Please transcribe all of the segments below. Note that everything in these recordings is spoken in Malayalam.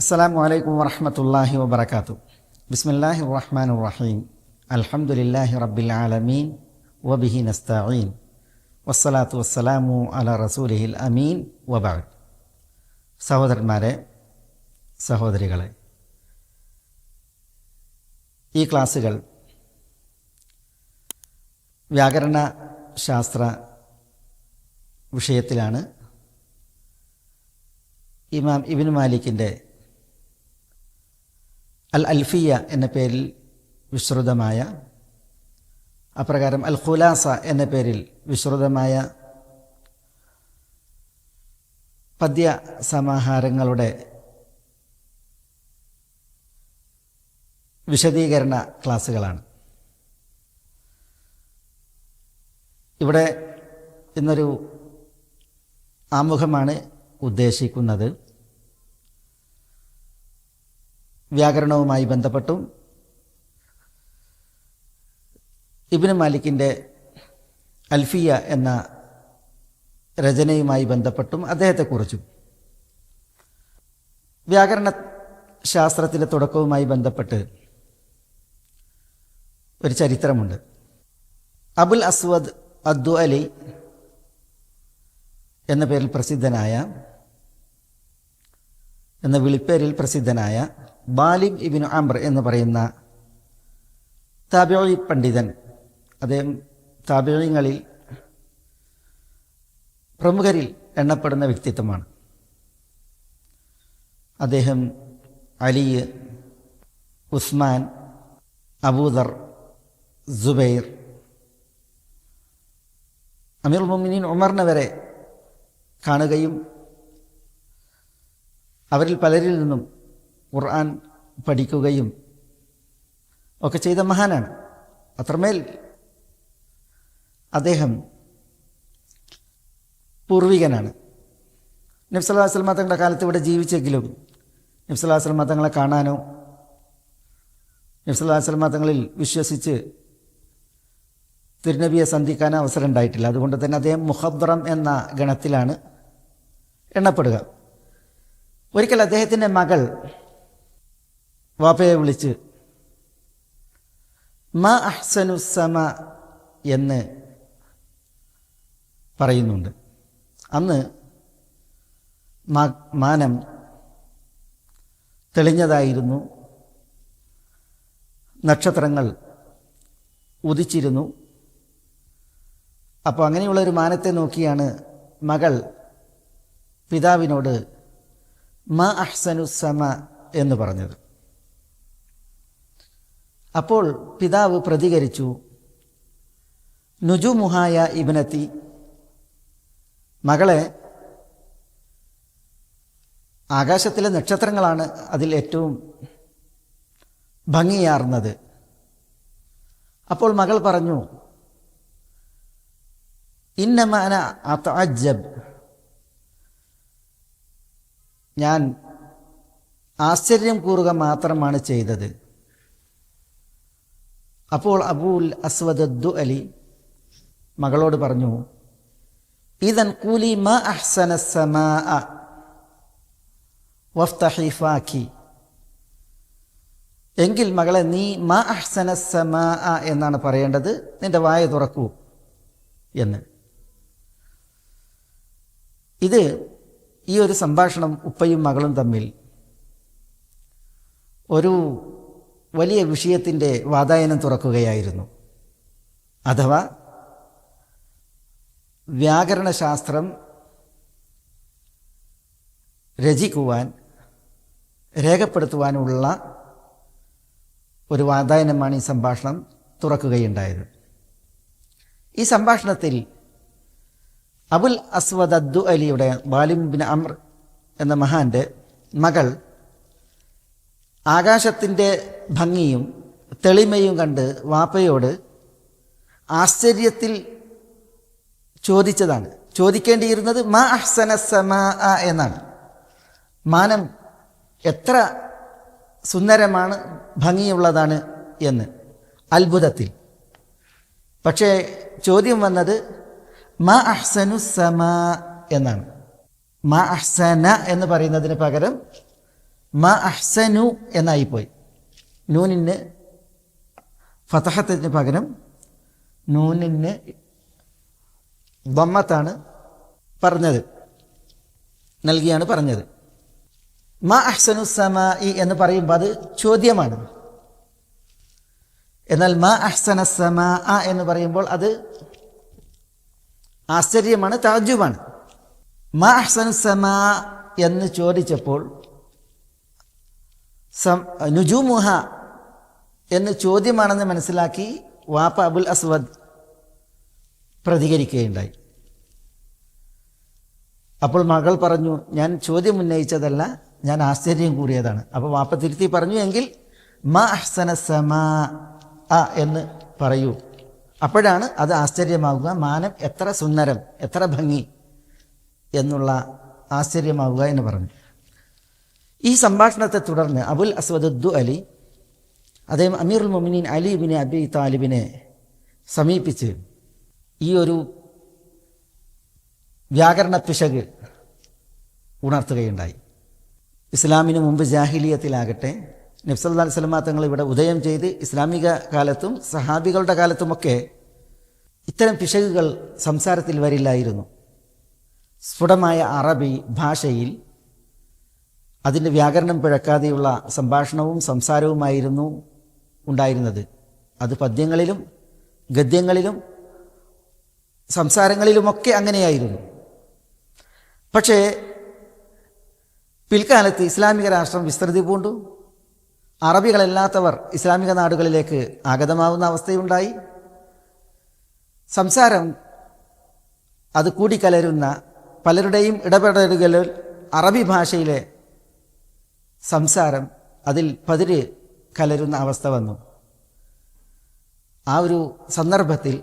അസ്സാം വലൈക്കും വറഹമത്തല്ലാഹി വബർക്കാത്തു ബിസ്മില്ലാഹി റഹ്മാൻ റഹീം. അൽഹംദുലില്ലാഹി റബ്ബിൽ ആലമീൻ. വബിഹി നസ്തഈൻ. വസ്സലാത്തു വസ്സലാമു അല റസൂലിഹിൽ അമീൻ. വബാദ് സഹോദരന്മാരെ സഹോദരികളെ ഈ ക്ലാസ്സുകൾ വ്യാകരണ ശാസ്ത്ര വിഷയത്തിലാണ് ഇമാം ഇബിൻ മാലിക്കിന്റെ അൽ അൽഫിയ എന്ന പേരിൽ വിശ്രുതമായ അപ്രകാരം അൽ ഖുലാസ എന്ന പേരിൽ വിശ്രുതമായ പദ്യ സമാഹാരങ്ങളുടെ വിശദീകരണ ക്ലാസ്സുകളാണ്. ഇവിടെ ഇന്നൊരു ആമുഖമാണ് ഉദ്ദേശിക്കുന്നത്. വ്യാകരണവുമായി ബന്ധപ്പെട്ടും. ഇബിന് മാലിക്കിന്റെ അൽഫിയ എന്ന രചനയുമായി ബന്ധപ്പെട്ടും അദ്ദേഹത്തെക്കുറിച്ചും. വ്യാകരണ ശാസ്ത്രത്തിലെ തുടക്കവുമായി ബന്ധപ്പെട്ട് ഒരു ചരിത്രമുണ്ട്. അബുൽ അസ്വദ് അദ്ദു അലി എന്ന പേരിൽ പ്രസിദ്ധനായ എന്ന വിളിപ്പേരിൽ പ്രസിദ്ധനായ ബാലിം ഇബിൻ അംർ എന്ന് പറയുന്ന താബിഴി പണ്ഡിതൻ അദ്ദേഹം താബിഴിങ്ങളിൽ പ്രമുഖരിൽ എണ്ണപ്പെടുന്ന വ്യക്തിത്വമാണ്. അദ്ദേഹം അലി ഉസ്മാൻ അബൂദർ ജുബൈർ അമീർ മുമിനീൻ ഉമറിനെ വരെ കാണുകയും അവരിൽ പലരിൽ നിന്നും ഖുർആൻ പഠിക്കുകയും ഒക്കെ ചെയ്ത മഹാനാണ്. അത്രമേൽ അദ്ദേഹം പൂർവികനാണ്. നബ്സല്ലാ വസ്ലമ തങ്ങളുടെ കാലത്ത് ഇവിടെ ജീവിച്ചെങ്കിലും നബ്സല്ലാ വസ്ലമ തങ്ങളെ കാണാനോ നബ്സല്ലാ വസ്ലമ തങ്ങളിൽ വിശ്വസിച്ച് തിരുനബിയെ സന്ധിക്കാൻ അവസരം ഉണ്ടായിട്ടില്ല. അതുകൊണ്ട് തന്നെ അദ്ദേഹം മുഹബ്രം എന്ന ഗണത്തിലാണ് എണ്ണപ്പെടുക. ഒരിക്കൽ അദ്ദേഹത്തിന്റെ മകൾ വാപ്പയെ വിളിച്ച് മ അഹ്സനുസമ എന്ന് പറയുന്നുണ്ട്. അന്ന് മാനം തെളിഞ്ഞതായിരുന്നു. നക്ഷത്രങ്ങൾ ഉദിച്ചിരുന്നു. അപ്പോൾ അങ്ങനെയുള്ള ഒരു മാനത്തെ നോക്കിയാണ് മകൾ പിതാവിനോട് മ അഹ്സനു സമ എന്ന് പറഞ്ഞത്. അപ്പോൾ പിതാവ് പ്രതികരിച്ചു. നുജുമുഹായ ഇബനത്തി മകളെ ആകാശത്തിലെ നക്ഷത്രങ്ങളാണ് അതിൽ ഏറ്റവും ഭംഗിയാർന്നത്. അപ്പോൾ മകൾ പറഞ്ഞു ഇന്നമാന അത്തഅജബ് ഞാൻ ആശ്ചര്യം കൂറുക മാത്രമാണ് ചെയ്തത്. അപ്പോൾ അബൂൽ അസ്വദദ്ദു അലി മകളോട് പറഞ്ഞു ഇതൻ കൂലി മ അഹ്സന എങ്കിൽ മകളെ നീ മ അഹ്സന സമാ എന്നാണ് പറയേണ്ടത് നിന്റെ വായ തുറക്കൂ എന്ന്. ഇത് ഈ ഒരു സംഭാഷണം ഉപ്പയും മകളും തമ്മിൽ ഒരു വലിയ വിഷയത്തിന്റെ വാതായനം തുറക്കുകയായിരുന്നു. അഥവാ വ്യാകരണശാസ്ത്രം രചിക്കുവാൻ രേഖപ്പെടുത്തുവാനുള്ള ഒരു വാതായനമാണ് ഈ സംഭാഷണം തുറക്കുകയുണ്ടായത്. ഈ സംഭാഷണത്തിൽ അബുൽ അസ്വദ് അദ്ദു അലിയുടെ ബാലിം ബിൻ അമർ എന്ന മഹാന്റെ മകൾ ആകാശത്തിന്റെ ഭംഗിയും തെളിമയും കണ്ട് വാപ്പയോട് ആശ്ചര്യത്തിൽ ചോദിച്ചതാണ്. ചോദിക്കേണ്ടിയിരുന്നത് മാ അഹ്സന സമാ എന്നാണ്. മാനം എത്ര സുന്ദരമാണ് ഭംഗിയുള്ളതാണ് എന്ന് അത്ഭുതത്തിൽ. പക്ഷേ ചോദ്യം വന്നത് മാ അഹ്സനു സമാ എന്നാണ്. മാ അഹ്സന എന്ന് പറയുന്നതിന് പകരം മാ അഹ്സനു എന്നായിപ്പോയി. നൂനിന് ഫതഹത്തിന് പകരം നൂനിന് ബമ്മത്താണ് പറഞ്ഞത് നൽകിയാണ് പറഞ്ഞത്. മ അഹ്സനു സമായി എന്ന് പറയുമ്പോൾ അത് ചോദ്യമാണ്. എന്നാൽ മാ അഹ്സന സമാ എന്ന് പറയുമ്പോൾ അത് ആശ്ചര്യമാണ് താജുബാണ് മാ അഹ്സനു സമാ എന്ന് ചോദിച്ചപ്പോൾ നുജുമുഹ എന്ന് ചോദ്യമാണെന്ന് മനസ്സിലാക്കി വാപ്പ അബുൽ അസ്വദ് പ്രതികരിക്കുകയുണ്ടായി. അപ്പോൾ മകൾ പറഞ്ഞു ഞാൻ ചോദ്യം ഉന്നയിച്ചതല്ല ഞാൻ ആശ്ചര്യം കൂറിയതാണ്. അപ്പോൾ വാപ്പ തിരുത്തി പറഞ്ഞു എങ്കിൽ മാ അഹ്സന സമാ അ എന്ന് പറയൂ. അപ്പോഴാണ് അത് ആശ്ചര്യമാവുക. മാനം എത്ര സുന്ദരം എത്ര ഭംഗി എന്നുള്ള ആശ്ചര്യമാവുക എന്ന് പറഞ്ഞു. ഈ സംഭാഷണത്തെ തുടർന്ന് അബുൽ അസ്വദുദ്ദു അലി അദ്ദേഹം അമീറുൽ മൊമിനീൻ അലി ബിൻ അബി താലിബിനെ സമീപിച്ച് ഈ ഒരു വ്യാകരണ പിശക് ഉണർത്തുകയുണ്ടായി. ഇസ്ലാമിന് മുമ്പ് ജാഹിലിയത്തിലാകട്ടെ നബ്സല്ലാ സ്വലമാ തങ്ങൾ ഇവിടെ ഉദയം ചെയ്ത് ഇസ്ലാമിക കാലത്തും സഹാബികളുടെ കാലത്തുമൊക്കെ ഇത്തരം പിശകുകൾ സംസാരത്തിൽ വരില്ലായിരുന്നു. സ്ഫുടമായ അറബി ഭാഷയിൽ അതിന്റെ വ്യാകരണം പിഴക്കാതെയുള്ള സംഭാഷണവും സംസാരവുമായിരുന്നു. ഉണ്ടായിരുന്നത്. അത് പദ്യങ്ങളിലും ഗദ്യങ്ങളിലും സംസാരങ്ങളിലുമൊക്കെ അങ്ങനെയായിരുന്നു. പക്ഷേ പിൽക്കാലത്ത് ഇസ്ലാമിക രാഷ്ട്രം വിസ്തൃതി പൂണ്ടു. അറബികളല്ലാത്തവർ ഇസ്ലാമിക നാടുകളിലേക്ക് ആഗതമാവുന്ന അവസ്ഥയുണ്ടായി. സംസാരം അത് കൂടിക്കലരുന്ന പലരുടെയും ഇടപെടലുകളിൽ അറബി ഭാഷയിലെ സംസാരം അതിൽ പതിര് കലരുന്ന അവസ്ഥ വന്നു. ആ ഒരു സന്ദർഭത്തിൽ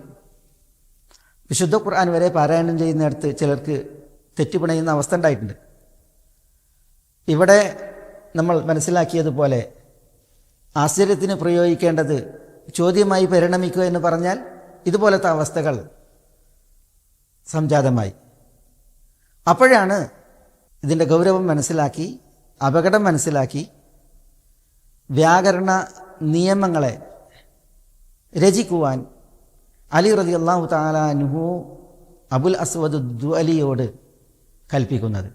വിശുദ്ധ ഖുർആൻ വരെ പാരായണം ചെയ്യുന്നിടത്ത് ചിലർക്ക് തെറ്റുപിണയുന്ന അവസ്ഥ ഉണ്ടായിട്ടുണ്ട്. ഇവിടെ നമ്മൾ മനസ്സിലാക്കിയതുപോലെ ആശ്ചര്യത്തിന് പ്രയോഗിക്കേണ്ടത് ചോദ്യമായി പരിണമിക്കുക എന്ന് പറഞ്ഞാൽ ഇതുപോലത്തെ അവസ്ഥകൾ സംജാതമായി. അപ്പോഴാണ് ഇതിന്റെ ഗൗരവം മനസ്സിലാക്കി അപകടം മനസ്സിലാക്കി വ്യാകരണ നിയമങ്ങളെ രചിക്കുവാൻ അലി റതി അള്ളാഹു താലാനുഹു അബുൽ അസ്വദ് അലിയോട് കൽപ്പിക്കുന്നത്.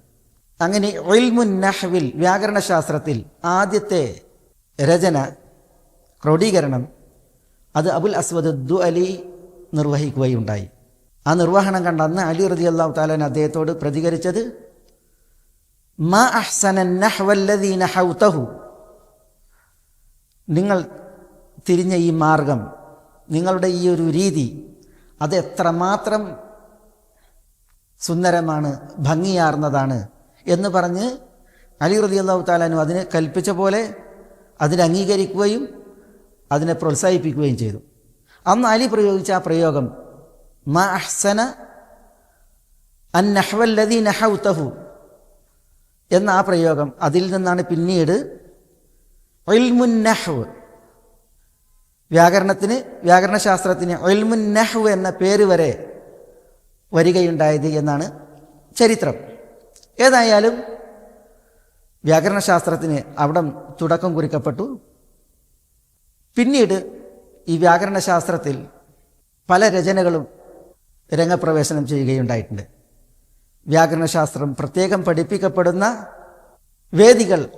അങ്ങനെ ഒൽമുൻ നഹ്വിൽ വ്യാകരണശാസ്ത്രത്തിൽ ആദ്യത്തെ രചന ക്രോഡീകരണം അത് അബുൽ അസ്വദ് അലി നിർവഹിക്കുകയുണ്ടായി. ആ നിർവഹണം കണ്ട അന്ന് അലി റതി അള്ളാഹു താലാൻ അദ്ദേഹത്തോട് പ്രതികരിച്ചത് മാ അഹ്സന നഹ്വല്ലദീ നഹൗതഹു നിങ്ങൾ തിരിഞ്ഞ ഈ മാർഗം നിങ്ങളുടെ ഈ ഒരു രീതി അത് എത്രമാത്രം സുന്ദരമാണ് ഭംഗിയാർന്നതാണ് എന്ന് പറഞ്ഞ് അലി റതി അള്ളാഹു താലാനു അതിനെ കൽപ്പിച്ച പോലെ അതിനെ അംഗീകരിക്കുകയും അതിനെ പ്രോത്സാഹിപ്പിക്കുകയും ചെയ്തു. അന്ന് അലി പ്രയോഗിച്ച ആ പ്രയോഗം മ അഹ്സന അൻ നഹ്വല്ലദീ നഹൗതഹു എന്ന ആ പ്രയോഗം അതിൽ നിന്നാണ് പിന്നീട് ഒൽമുൻ നഹ്വ്. വ്യാകരണത്തിന് വ്യാകരണശാസ്ത്രത്തിന് നഹ്വ് എന്ന പേര് വരെ വരികയുണ്ടായത് എന്നാണ് ചരിത്രം. ഏതായാലും വ്യാകരണശാസ്ത്രത്തിന് അവിടം തുടക്കം കുറിക്കപ്പെട്ടു. പിന്നീട് ഈ വ്യാകരണശാസ്ത്രത്തിൽ പല രചനകളും രംഗപ്രവേശനം ചെയ്യുകയുണ്ടായിട്ടുണ്ട്. വ്യാകരണശാസ്ത്രം പ്രത്യേകം പഠിപ്പിക്കപ്പെടുന്ന വേദികൾ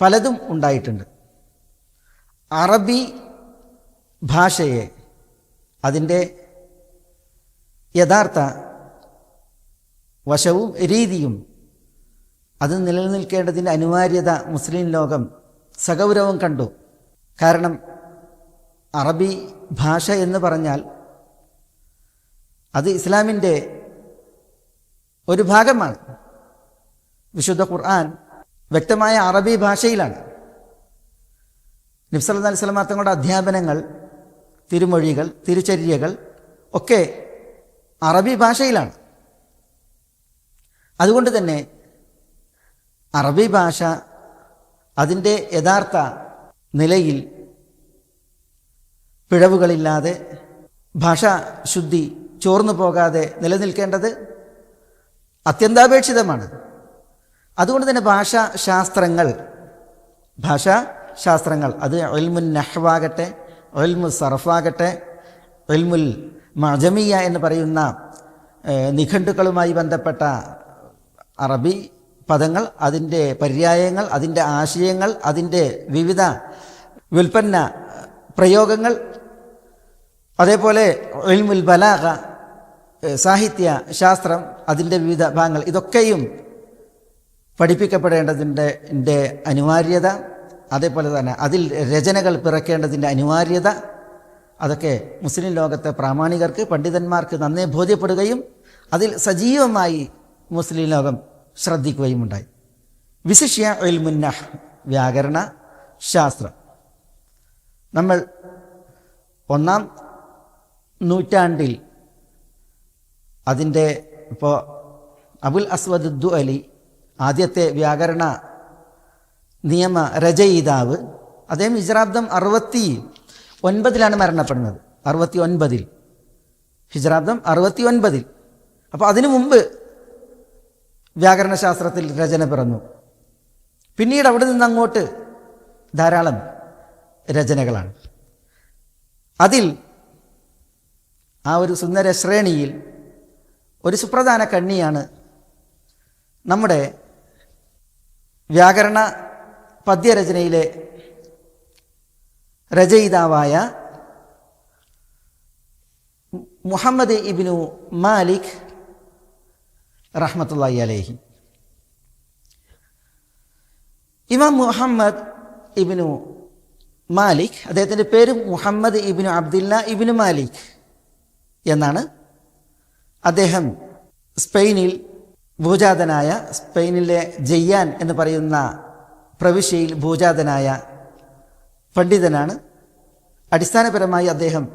പലതും ഉണ്ടായിട്ടുണ്ട്. അറബി ഭാഷയെ അതിന്റെ യഥാർത്ഥ വശവും രീതിയും അത് നിലനിൽക്കേണ്ടതിന്റെ അനിവാര്യത മുസ്ലിം ലോകം സഗൗരവം കണ്ടു. കാരണം അറബി ഭാഷ എന്ന് പറഞ്ഞാൽ അത് ഇസ്ലാമിന്റെ ഒരു ഭാഗമാണ്. വിശുദ്ധ ഖുർആൻ വ്യക്തമായ അറബി ഭാഷയിലാണ്. നബ്സല്ലാ അലൈഹി തങ്ങളുടെ അധ്യാപനങ്ങൾ തിരുമൊഴികൾ തിരുചര്യകൾ ഒക്കെ അറബി ഭാഷയിലാണ്. അതുകൊണ്ട് തന്നെ അറബി ഭാഷ അതിന്റെ യഥാർത്ഥ നിലയിൽ പിഴവുകളില്ലാതെ ഭാഷാശുദ്ധി ചോർന്നു പോകാതെ നിലനിൽക്കേണ്ടത് അത്യന്താപേക്ഷിതമാണ്. അതുകൊണ്ട് തന്നെ ഭാഷാ ശാസ്ത്രങ്ങൾ ഭാഷാ ശാസ്ത്രങ്ങൾ അത് ഒൽമുൽ നഹ്വാകട്ടെ ഒൽമുൽ സർഫാകട്ടെ ഒൽമുൽ മജമിയ എന്ന് പറയുന്ന നിഘണ്ടുക്കളുമായി ബന്ധപ്പെട്ട അറബി പദങ്ങൾ അതിന്റെ പര്യായങ്ങൾ അതിന്റെ ആശയങ്ങൾ അതിന്റെ വിവിധ വിൽപ്പന്ന പ്രയോഗങ്ങൾ അതേപോലെ ഒൽമുൽ ബലാഗ സാഹിത്യ ശാസ്ത്രം അതിന്റെ വിവിധ ഭാഗങ്ങൾ ഇതൊക്കെയും പഠിപ്പിക്കപ്പെടേണ്ടതിന്റെ അനിവാര്യത അതേപോലെ തന്നെ അതിൽ രചനകൾ പിറക്കേണ്ടതിന്റെ അനിവാര്യത അതൊക്കെ മുസ്ലിം ലോകത്തെ പ്രാമാണികർക്ക് പണ്ഡിതന്മാർക്ക് നന്നേ ബോധ്യപ്പെടുകയും അതിൽ സജീവമായി മുസ്ലിം ലോകം ശ്രദ്ധിക്കുകയും ഉണ്ടായി വിശിഷ്യ എൽമുന്നഹ് വ്യാകരണ ശാസ്ത്രം. നമ്മൾ ഒന്നാം നൂറ്റാണ്ടിൽ അതിന്റെ ഇപ്പോൾ അബുൽ അസ്വദ് അലി ആദ്യത്തെ വ്യാകരണ നിയമ രചയിതാവ്. അദ്ദേഹം ഹിജ്രാബ്ദം അറുപത്തി ഒൻപതിലാണ് മരണപ്പെടുന്നത്. അറുപത്തി ഒൻപതിൽ ഹിജ്രാബ്ദം അറുപത്തി ഒൻപതിൽ അപ്പോൾ അതിനു മുമ്പ് വ്യാകരണശാസ്ത്രത്തിൽ രചന പിറന്നു. പിന്നീട് അവിടെ നിന്ന് അങ്ങോട്ട് ധാരാളം രചനകളാണ്. അതിൽ ആ ഒരു സുന്ദര ശ്രേണിയിൽ ഒരു സുപ്രധാന കണ്ണിയാണ് നമ്മുടെ വ്യാകരണ പദ്യരചനയിലെ രചയിതാവായ മുഹമ്മദ് ഇബിനു മാലിക് റഹ്മത്തുള്ളി അലേഹി. ഇമാം മുഹമ്മദ് ഇബിനു മാലിക് അദ്ദേഹത്തിന്റെ പേര് Muhammad Ibn Abdullah Ibn Malik എന്നാണ് അദ്ദേഹം സ്പെയിനിൽ ഭൂജാതനായ സ്പെയിനിലെ ജയ്യാൻ എന്ന് പറയുന്ന പ്രവിശ്യയിൽ ഭൂജാതനായ പണ്ഡിതനാണ്. അടിസ്ഥാനപരമായി അദ്ദേഹം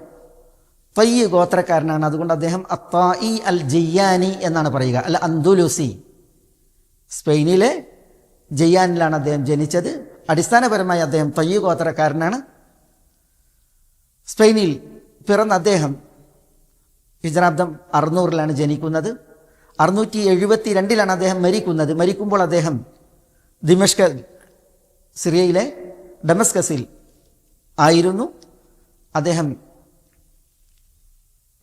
തയ്യ് ഗോത്രക്കാരനാണ്. അതുകൊണ്ട് അദ്ദേഹം അത്തായി അൽ ജയ്യാനി എന്നാണ് പറയുക. അല്ല അന്തുലുസി സ്പെയിനിലെ ജയ്യാനിലാണ് അദ്ദേഹം ജനിച്ചത്. അടിസ്ഥാനപരമായി അദ്ദേഹം തയ്യ് ഗോത്രക്കാരനാണ്. സ്പെയിനിൽ പിറന്ന അദ്ദേഹം ഹിജറാബ്ദം അറുന്നൂറിലാണ് ജനിക്കുന്നത്. അറുന്നൂറ്റി എഴുപത്തി രണ്ടിലാണ് അദ്ദേഹം മരിക്കുന്നത്. മരിക്കുമ്പോൾ അദ്ദേഹം ദിമഷ്ക സിറിയയിലെ ഡമസ്കസിൽ ആയിരുന്നു. അദ്ദേഹം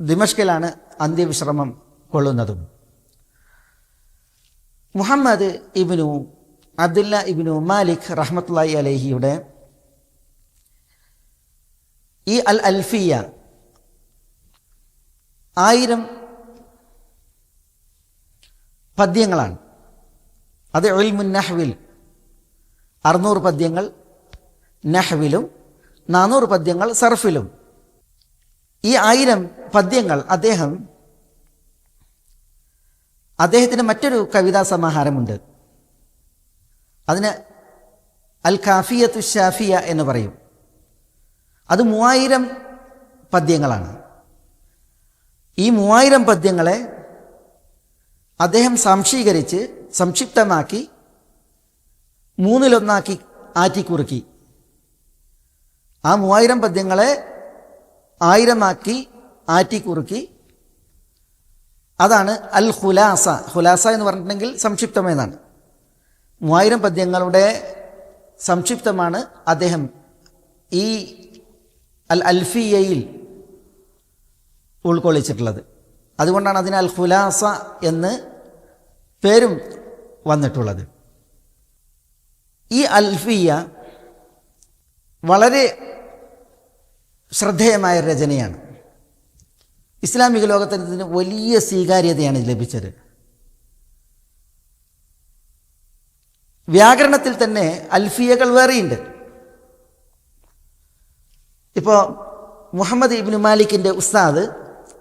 ദിമഷ്കിലാണ് അന്ത്യവിശ്രമം കൊള്ളുന്നതും. Muhammad Ibn Abdullah Ibn Malik റഹ്മത്തുല്ലായി അലഹിയുടെ ഈ അൽ അൽഫിയ ആയിരം പദ്യങ്ങളാണ്. അത് ഒൽമുൻ നഹ്വിൽ അറുന്നൂറ് പദ്യങ്ങൾ നഹ്വിലും നാനൂറ് പദ്യങ്ങൾ സർഫിലും. ഈ ആയിരം പദ്യങ്ങൾ അദ്ദേഹം അദ്ദേഹത്തിന് മറ്റൊരു കവിതാ സമാഹാരമുണ്ട്. അതിന് അൽ കാഫിയത്തു ഷാഫിയ എന്ന് പറയും. അത് മൂവായിരം പദ്യങ്ങളാണ്. ഈ മൂവായിരം പദ്യങ്ങളെ അദ്ദേഹം സംശീകരിച്ച് സംക്ഷിപ്തമാക്കി മൂന്നിലൊന്നാക്കി ആറ്റിക്കുറുക്കി ആ മൂവായിരം പദ്യങ്ങളെ ആയിരമാക്കി ആറ്റിക്കുറുക്കി അതാണ് അൽ ഹുലാസ ഹുലാസ എന്ന് പറഞ്ഞിട്ടുണ്ടെങ്കിൽ സംക്ഷിപ്തമെന്നാണ്. മൂവായിരം പദ്യങ്ങളുടെ സംക്ഷിപ്തമാണ് അദ്ദേഹം ഈ അൽ അൽഫിയയിൽ ഉൾക്കൊള്ളിച്ചിട്ടുള്ളത്. അതുകൊണ്ടാണ് അതിന് അൽ ഹുലാസ എന്ന് പേരും വന്നിട്ടുള്ളത്. ഈ അൽഫിയ വളരെ ശ്രദ്ധേയമായ രചനയാണ്. ഇസ്ലാമിക ലോകത്തിന് വലിയ സ്വീകാര്യതയാണ് ലഭിച്ചത്. വ്യാകരണത്തിൽ തന്നെ അൽഫിയകൾ വേറെയുണ്ട്. ഇപ്പോൾ മുഹമ്മദ് ഇബിന് മാലിക്കിന്റെ ഉസ്താദ്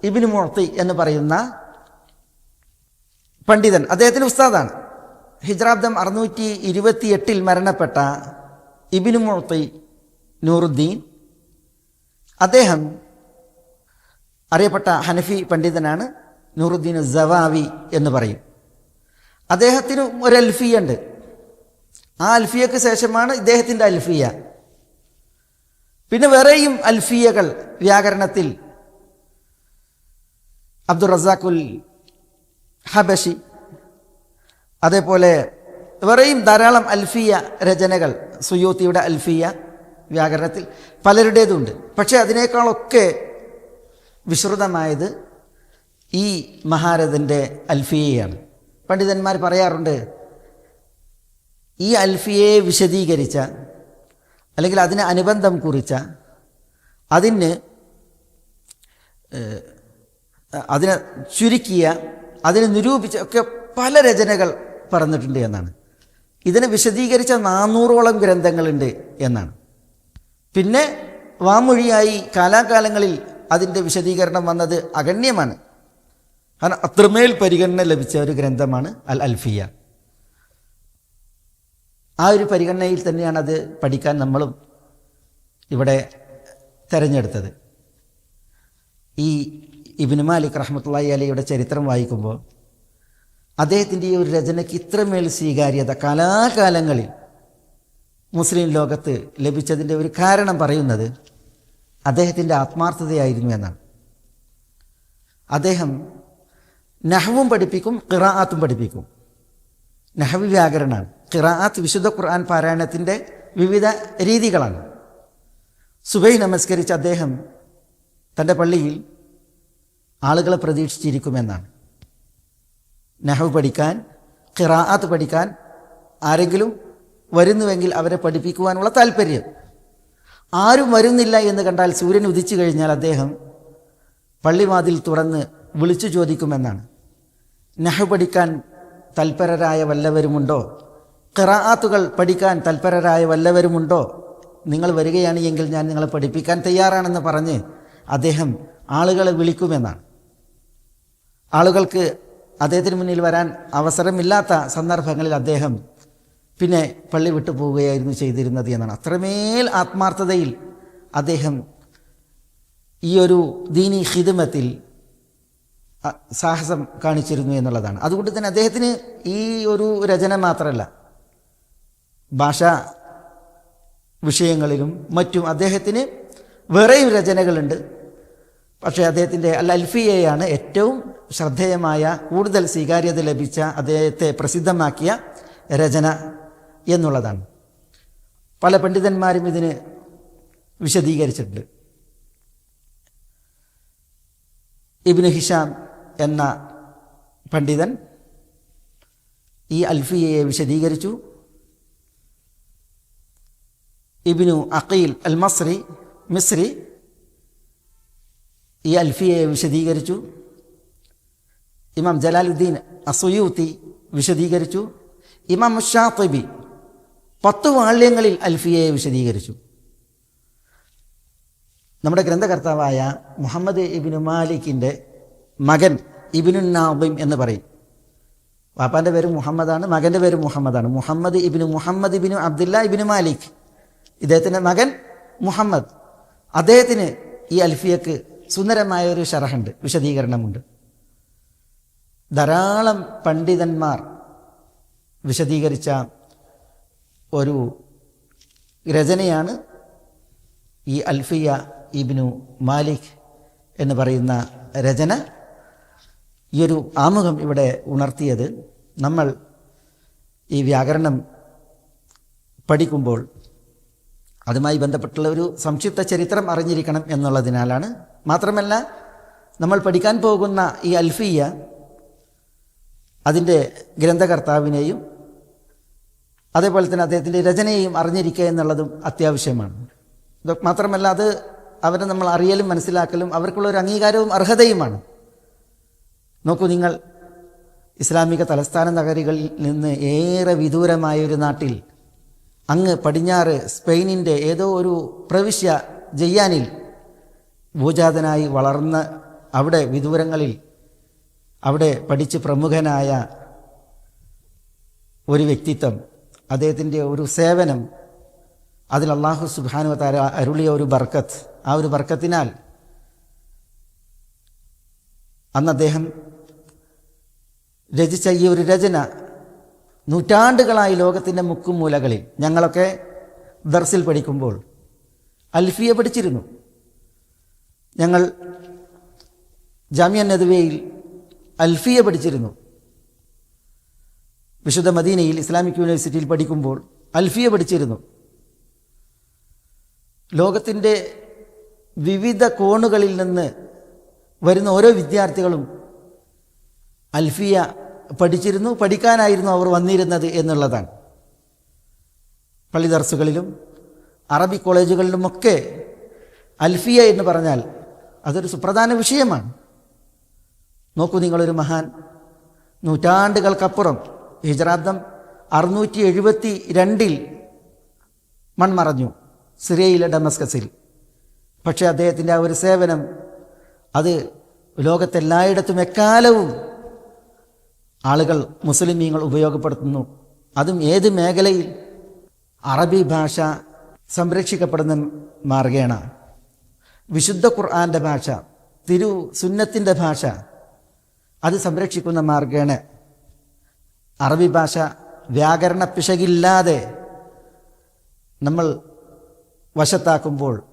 ഇബിന് മുഹത്തി എന്ന് പറയുന്ന പണ്ഡിതൻ അദ്ദേഹത്തിന് ഉസ്താദാണ്. ഹിജ്രാബ്ദം അറുന്നൂറ്റി ഇരുപത്തി എട്ടിൽ മരണപ്പെട്ട ഇബിനു മുഹത്തി നൂറുദ്ദീൻ. അദ്ദേഹം അറിയപ്പെട്ട ഹനഫി പണ്ഡിതനാണ് നൂറുദ്ദീൻ സവാവി എന്ന് പറയും. അദ്ദേഹത്തിന് ഒരു അൽഫിയ ഉണ്ട്. ആ അൽഫിയക്ക് ശേഷമാണ് ഇദ്ദേഹത്തിന്റെ അൽഫിയ. പിന്നെ വേറെയും അൽഫിയകൾ വ്യാകരണത്തിൽ. അബ്ദുൾ റസാഖുൽ ഹബഷി അതേപോലെ വേറെയും ധാരാളം അൽഫിയ രചനകൾ സുയൂത്തിയുടെ അൽഫിയ വ്യാകരണത്തിൽ പലരുടേതുണ്ട്. പക്ഷേ അതിനേക്കാളൊക്കെ വിശ്രുതമായത് ഈ മഹാരഥന്റെ അൽഫിയയാണ്. പണ്ഡിതന്മാർ പറയാറുണ്ട് ഈ അൽഫിയയെ വിശദീകരിച്ച അല്ലെങ്കിൽ അതിന് അനുബന്ധം കുറിച്ച അതിന് അതിനെ ചുരുക്കിയ അതിനെ നിരൂപിച്ച ഒക്കെ പല രചനകൾ പറഞ്ഞിട്ടുണ്ട് എന്നാണ്. ഇതിനെ വിശദീകരിച്ച നാനൂറോളം ഗ്രന്ഥങ്ങളുണ്ട് എന്നാണ്. പിന്നെ വാമൊഴിയായി കാലാകാലങ്ങളിൽ അതിന്റെ വിശദീകരണം വന്നത് അഗണ്യമാണ്. കാരണം അത്രമേൽ പരിഗണന ലഭിച്ച ഒരു ഗ്രന്ഥമാണ് അൽ അൽഫിയ. ആ ഒരു പരിഗണനയിൽ തന്നെയാണ് അത് പഠിക്കാൻ നമ്മളും ഇവിടെ തിരഞ്ഞെടുത്തത്. ഈ ഇബിന് മാലിക് റഹ്മത്തുള്ളി അലിയുടെ ചരിത്രം വായിക്കുമ്പോൾ അദ്ദേഹത്തിന്റെ ഈ ഒരു രചനയ്ക്ക് ഇത്രമേൽ സ്വീകാര്യത കലാകാലങ്ങളിൽ മുസ്ലിം ലോകത്ത് ലഭിച്ചതിന്റെ ഒരു കാരണം പറയുന്നത് അദ്ദേഹത്തിന്റെ ആത്മാർത്ഥതയായിരുന്നു എന്നാണ്. അദ്ദേഹം നഹവും പഠിപ്പിക്കും ഖിറാഅത്തും പഠിപ്പിക്കും. നഹവി വ്യാകരണമാണ് ഖിറാഅത്ത് വിശുദ്ധ ഖുർആൻ പാരായണത്തിന്റെ വിവിധ രീതികളാണ്. സുബൈ നമസ്കരിച്ച് അദ്ദേഹം തന്റെ പള്ളിയിൽ ആളുകളെ പ്രതീക്ഷിച്ചിരിക്കുമെന്നാണ്. നഹവ് പഠിക്കാൻ ഖിറാഅത്ത് പഠിക്കാൻ ആരെങ്കിലും വരുന്നുവെങ്കിൽ അവരെ പഠിപ്പിക്കുവാനുള്ള താല്പര്യം. ആരും വരുന്നില്ല എന്ന് കണ്ടാൽ സൂര്യൻ ഉദിച്ചു കഴിഞ്ഞാൽ അദ്ദേഹം പള്ളിവാതിൽ തുറന്ന് വിളിച്ചു ചോദിക്കുമെന്നാണ്. നഹ് പഠിക്കാൻ തൽപരരായ വല്ലവരുമുണ്ടോ? ഖിറാഅത്തുകൾ പഠിക്കാൻ തൽപരരായ വല്ലവരുമുണ്ടോ? നിങ്ങൾ വരികയാണ് എങ്കിൽ ഞാൻ നിങ്ങളെ പഠിപ്പിക്കാൻ തയ്യാറാണെന്ന് പറഞ്ഞ് അദ്ദേഹം ആളുകളെ വിളിക്കുമെന്നാണ്. ആളുകൾക്ക് അദ്ദേഹത്തിന് മുന്നിൽ വരാൻ അവസരമില്ലാത്ത സന്ദർഭങ്ങളിൽ അദ്ദേഹം പിന്നെ പള്ളി വിട്ടു പോവുകയായിരുന്നു ചെയ്തിരുന്നത് എന്നാണ്. അത്രമേൽ ആത്മാർത്ഥതയിൽ അദ്ദേഹം ഈ ഒരു ദീനി ഹിദമത്തിൽ സാഹസം കാണിച്ചിരുന്നു എന്നുള്ളതാണ്. അതുകൊണ്ട് തന്നെ അദ്ദേഹത്തിന് ഈ ഒരു രചന മാത്രമല്ല ഭാഷാ വിഷയങ്ങളിലും മറ്റും അദ്ദേഹത്തിന് വേറെയും രചനകളുണ്ട്. പക്ഷേ അദ്ദേഹത്തിന്റെ അൽ അൽഫിയയാണ് ഏറ്റവും ശ്രദ്ധേയമായ കൂടുതൽ സ്വീകാര്യത ലഭിച്ച അദ്ദേഹത്തെ പ്രസിദ്ധമാക്കിയ രചന എന്നുള്ളതാണ്. പല പണ്ഡിതന്മാരും ഇതിന് വിശദീകരിച്ചിട്ടുണ്ട്. ഇബിന് ഹിഷാം എന്ന പണ്ഡിതൻ ഈ അൽഫിയയെ വിശദീകരിച്ചു. Ibn Aqil al Masri Misri ഈ അൽഫിയെ വിശദീകരിച്ചു. ഇമാം ജലാലുദ്ദീൻ അസുയൂത്തി വിശദീകരിച്ചു. ഇമാം ഷാത്തബി പത്ത് വാള്യങ്ങളിൽ അൽഫിയെ വിശദീകരിച്ചു. നമ്മുടെ ഗ്രന്ഥകർത്താവായ മുഹമ്മദ് ഇബിനു മാലിക്കിന്റെ മകൻ ഇബിനു നാബിം എന്ന് പറയും. വാപ്പാന്റെ പേര് മുഹമ്മദാണ് മകന്റെ പേര് മുഹമ്മദാണ്. Muhammad Ibn Muhammad Ibn Abdullah Ibn Malik. ഇദ്ദേഹത്തിന്റെ മകൻ മുഹമ്മദ്. അദ്ദേഹത്തിന് ഈ അൽഫിയക്ക് സുന്ദരമായ ഒരു ഷറഹുണ്ട് വിശദീകരണമുണ്ട്. ധാരാളം പണ്ഡിതന്മാർ വിശദീകരിച്ച ഒരു രചനയാണ് ഈ അൽഫിയ ഇബ്നു മാലിക് എന്ന് പറയുന്ന രചന. ഈ ഒരു ആമുഖം ഇവിടെ ഉണർത്തിയത് നമ്മൾ ഈ വ്യാകരണം പഠിക്കുമ്പോൾ അതുമായി ബന്ധപ്പെട്ടുള്ള ഒരു സംക്ഷിപ്ത ചരിത്രം അറിഞ്ഞിരിക്കണം എന്നുള്ളതിനാലാണ് മാത്രമല്ല നമ്മൾ പഠിക്കാൻ പോകുന്ന ഈ അൽഫിയ അതിന്റെ ഗ്രന്ഥകർത്താവിനെയും അതേപോലെ തന്നെ അദ്ദേഹത്തിന്റെ രചനയെയും അറിഞ്ഞിരിക്കുക എന്നുള്ളതും അത്യാവശ്യമാണ്. മാത്രമല്ല അത് അവരെ നമ്മൾ അറിയലും മനസ്സിലാക്കലും അവർക്കുള്ള ഒരു അംഗീകാരവും അർഹതയുമാണ്. നോക്കൂ നിങ്ങൾ ഇസ്ലാമിക തലസ്ഥാന നഗരികളിൽ നിന്ന് ഏറെ വിദൂരമായ ഒരു നാട്ടിൽ അങ്ങ് പടിഞ്ഞാറ് സ്പെയിനിന്റെ ഏതോ ഒരു പ്രവിശ്യ ജയ്യാനിൽ ഭൂജാതനായി വളർന്ന് അവിടെ വിദൂരങ്ങളിൽ അവിടെ പഠിച്ച് പ്രമുഖനായ ഒരു വ്യക്തിത്വം അദ്ദേഹത്തിന്റെ ഒരു സേവനം അതിൽ അള്ളാഹു സുബാനു താര അരുളിയ ഒരു ബർക്കത്ത്. ആ ഒരു ബർക്കത്തിനാൽ അന്ന് അദ്ദേഹം രചിച്ച ഈ ഒരു രചന നൂറ്റാണ്ടുകളായി ലോകത്തിന്റെ മുക്കും മൂലകളിൽ ഞങ്ങളൊക്കെ ദർസിൽ പഠിക്കുമ്പോൾ അൽഫിയെ പഠിച്ചിരുന്നു. ഞങ്ങൾ ജാമ്യ നദുവയിൽ അൽഫിയെ പഠിച്ചിരുന്നു. വിശുദ്ധ മദീനയിൽ ഇസ്ലാമിക് യൂണിവേഴ്സിറ്റിയിൽ പഠിക്കുമ്പോൾ അൽഫിയ പഠിച്ചിരുന്നു. ലോകത്തിന്റെ വിവിധ കോണുകളിൽ നിന്ന് വരുന്ന ഓരോ വിദ്യാർത്ഥികളും അൽഫിയ പഠിച്ചിരുന്നു പഠിക്കാനായിരുന്നു അവർ വന്നിരുന്നത് എന്നുള്ളതാണ്. പള്ളി ദർസുകളിലും അറബി കോളേജുകളിലുമൊക്കെ അൽഫിയ എന്ന് പറഞ്ഞാൽ അതൊരു സുപ്രധാന വിഷയമാണ്. നോക്കൂ നിങ്ങളൊരു മഹാൻ. നൂറ്റാണ്ടുകൾക്കപ്പുറം ഹിജറാബ്ദം അറുന്നൂറ്റി എഴുപത്തി രണ്ടിൽ മൺമറഞ്ഞു സിറിയയിലെ ഡമസ്കസിൽ. പക്ഷേ അദ്ദേഹത്തിന്റെ ആ ഒരു സേവനം അത് ലോകത്തെല്ലായിടത്തും എക്കാലവും ആളുകൾ മുസ്ലിമീങ്ങൾ ഉപയോഗപ്പെടുത്തുന്നു. അതും ഏത് മേഖലയിൽ അറബി ഭാഷ സംരക്ഷിക്കപ്പെടുന്ന മാർഗേണ. വിശുദ്ധ ഖുർആന്റെ ഭാഷ തിരു സുന്നത്തിന്റെ ഭാഷ അത് സംരക്ഷിക്കുന്ന മാർഗേണ. അറബി ഭാഷ വ്യാകരണ പിശകില്ലാതെ നമ്മൾ വശത്താക്കുമ്പോൾ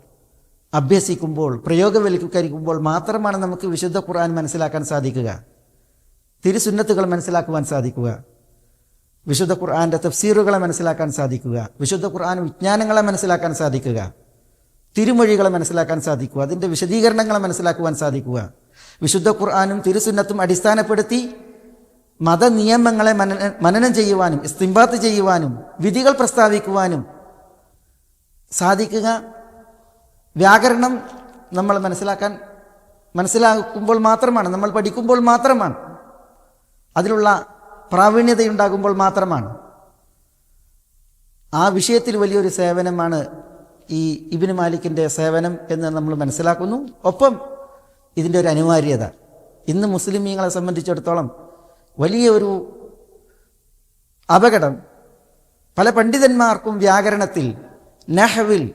അഭ്യസിക്കുമ്പോൾ പ്രയോഗവൽക്കരിക്കുമ്പോൾ മാത്രമാണ് നമുക്ക് വിശുദ്ധ ഖുർആൻ മനസ്സിലാക്കാൻ സാധിക്കുക. തിരുസുന്നത്തുകൾ മനസ്സിലാക്കുവാൻ സാധിക്കുക. വിശുദ്ധ ഖുർആന്റെ തഫ്സീറുകളെ മനസ്സിലാക്കാൻ സാധിക്കുക. വിശുദ്ധ ഖുർആൻ വിജ്ഞാനങ്ങളെ മനസ്സിലാക്കാൻ സാധിക്കുക. തിരുമൊഴികളെ മനസ്സിലാക്കാൻ സാധിക്കുക. അതിന്റെ വിശദീകരണങ്ങളെ മനസ്സിലാക്കുവാൻ സാധിക്കുക. വിശുദ്ധ ഖുർആാനും തിരുസുന്നത്തും അടിസ്ഥാനപ്പെടുത്തി മതനിയമങ്ങളെ മനന മനനം ചെയ്യുവാനും ഇസ്തിംബാത്ത് ചെയ്യുവാനും വിധികൾ പ്രസ്താവിക്കുവാനും സാധിക്കുക. വ്യാകരണം നമ്മൾ മനസ്സിലാക്കാൻ മനസ്സിലാക്കുമ്പോൾ മാത്രമാണ് നമ്മൾ പഠിക്കുമ്പോൾ മാത്രമാണ് അതിലുള്ള പ്രാവീണ്യതയുണ്ടാകുമ്പോൾ മാത്രമാണ്. ആ വിഷയത്തിൽ വലിയൊരു സേവനമാണ് ഈ ഇബിന് മാലിക്കിന്റെ സേവനം എന്ന് നമ്മൾ മനസ്സിലാക്കുന്നു. ഒപ്പം ഇതിന്റെ ഒരു അനിവാര്യത. ഇന്ന് മുസ്ലിമീങ്ങളെ സംബന്ധിച്ചിടത്തോളം വലിയൊരു അപകടം. പല പണ്ഡിതന്മാർക്കും വ്യാകരണത്തിൽ നഹവിൽ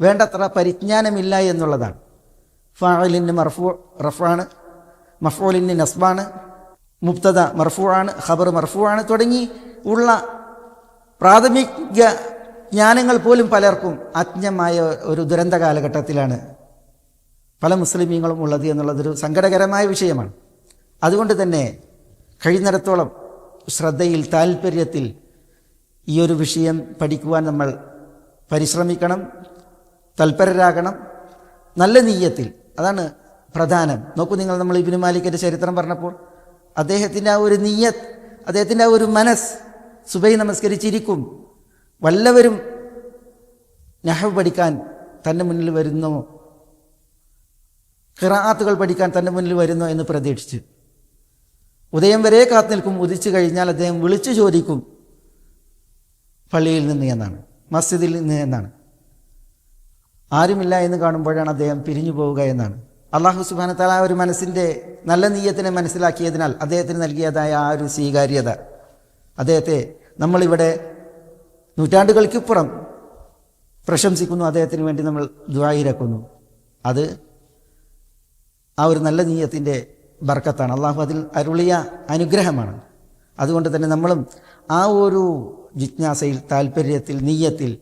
വേണ്ടത്ര പരിജ്ഞാനമില്ല എന്നുള്ളതാണ്. ഫാലിന് മർഫു റഫാണ് മഫോലിന് നസ്ബാണ് മുക്തദ മർഫു ആണ് ഖബർ മർഫു ആണ് തുടങ്ങി ഉള്ള പ്രാഥമിക ജ്ഞാനങ്ങൾ പോലും പലർക്കും അജ്ഞമായ ഒരു ദുരന്ത കാലഘട്ടത്തിലാണ് പല മുസ്ലിമീങ്ങളും ഉള്ളത് എന്നുള്ളതൊരു സങ്കടകരമായ വിഷയമാണ്. അതുകൊണ്ട് തന്നെ കഴിയുന്നിടത്തോളം ശ്രദ്ധയിൽ താല്പര്യത്തിൽ ഈ ഒരു വിഷയം പഠിക്കുവാൻ നമ്മൾ പരിശ്രമിക്കണം തൽപരരാകണം നല്ല നീയത്തിൽ. അതാണ് പ്രധാനം. നോക്കൂ നിങ്ങൾ നമ്മൾ ഇബിന് മാലിക്കിന്റെ ചരിത്രം പറഞ്ഞപ്പോൾ അദ്ദേഹത്തിന്റെ ആ ഒരു നീയത്ത് അദ്ദേഹത്തിന്റെ ആ ഒരു മനസ്സ് സുബൈ നമസ്കരിച്ചിരിക്കും. വല്ലവരും നഹവ് പഠിക്കാൻ തന്റെ മുന്നിൽ വരുന്നോ. ഖിറാത്തുകൾ പഠിക്കാൻ തന്റെ മുന്നിൽ വരുന്നോ എന്ന് പ്രതീക്ഷിച്ച്. ഉദയം വരെ കാത്തു നിൽക്കും. ഉദിച്ചു കഴിഞ്ഞാൽ അദ്ദേഹം വിളിച്ചു ചോദിക്കും പള്ളിയിൽ നിന്ന് എന്നാണ് മസ്ജിദിൽ നിന്ന് എന്നാണ്. ആരുമില്ല എന്ന് കാണുമ്പോഴാണ് അദ്ദേഹം പിരിഞ്ഞു പോവുക എന്നാണ്. അള്ളാഹു സുബാന തല ഒരു മനസ്സിന്റെ നല്ല നീയത്തിനെ മനസ്സിലാക്കിയതിനാൽ അദ്ദേഹത്തിന് നൽകിയതായ ആ ഒരു സ്വീകാര്യത. അദ്ദേഹത്തെ നമ്മളിവിടെ നൂറ്റാണ്ടുകൾക്കിപ്പുറം പ്രശംസിക്കുന്നു. അദ്ദേഹത്തിന് വേണ്ടി നമ്മൾ ദ്വായിരക്കുന്നു അത് ആ ഒരു നല്ല നീയത്തിന്റെ ബർക്കത്താണ്. അള്ളാഹു അതിൽ അരുളിയ അനുഗ്രഹമാണ്. അതുകൊണ്ട് തന്നെ നമ്മളും ആ ഒരു ജിജ്ഞാസയിൽ താല്പര്യത്തിൽ നീയത്തിൽ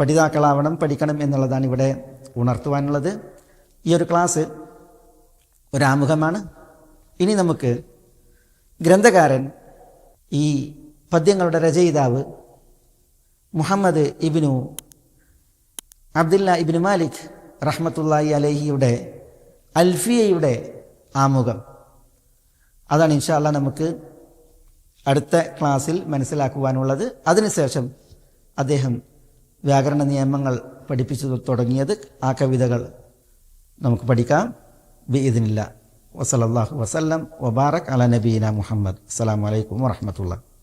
പഠിതാക്കളാവണം പഠിക്കണം എന്നുള്ളതാണ് ഇവിടെ ഉണർത്തുവാനുള്ളത്. ഈ ഒരു ക്ലാസ് ഒരാമുഖമാണ്. ഇനി നമുക്ക് ഗ്രന്ഥകാരൻ ഈ പദ്യങ്ങളുടെ രചയിതാവ് Muhammad Ibn Abdullah Ibn Malik റഹ്മത്തുല്ലായി അലഹിയുടെ അൽഫിയയുടെ ആമുഖം. അതാണ് ഇൻഷാല്ല നമുക്ക് അടുത്ത ക്ലാസ്സിൽ മനസ്സിലാക്കുവാനുള്ളത്. അതിനുശേഷം അദ്ദേഹം വ്യാകരണ നിയമങ്ങൾ പഠിപ്പിച്ചു തുടങ്ങിയത് ആ കവിതകൾ നമുക്ക് പഠിക്കാം. ബി ഇതിനില്ല വസലല്ലാഹു വസല്ലം. വബാറക് അല നബീന മുഹമ്മദ്. അസ്സാം വലൈക്കും വാഹമത്തുള്ള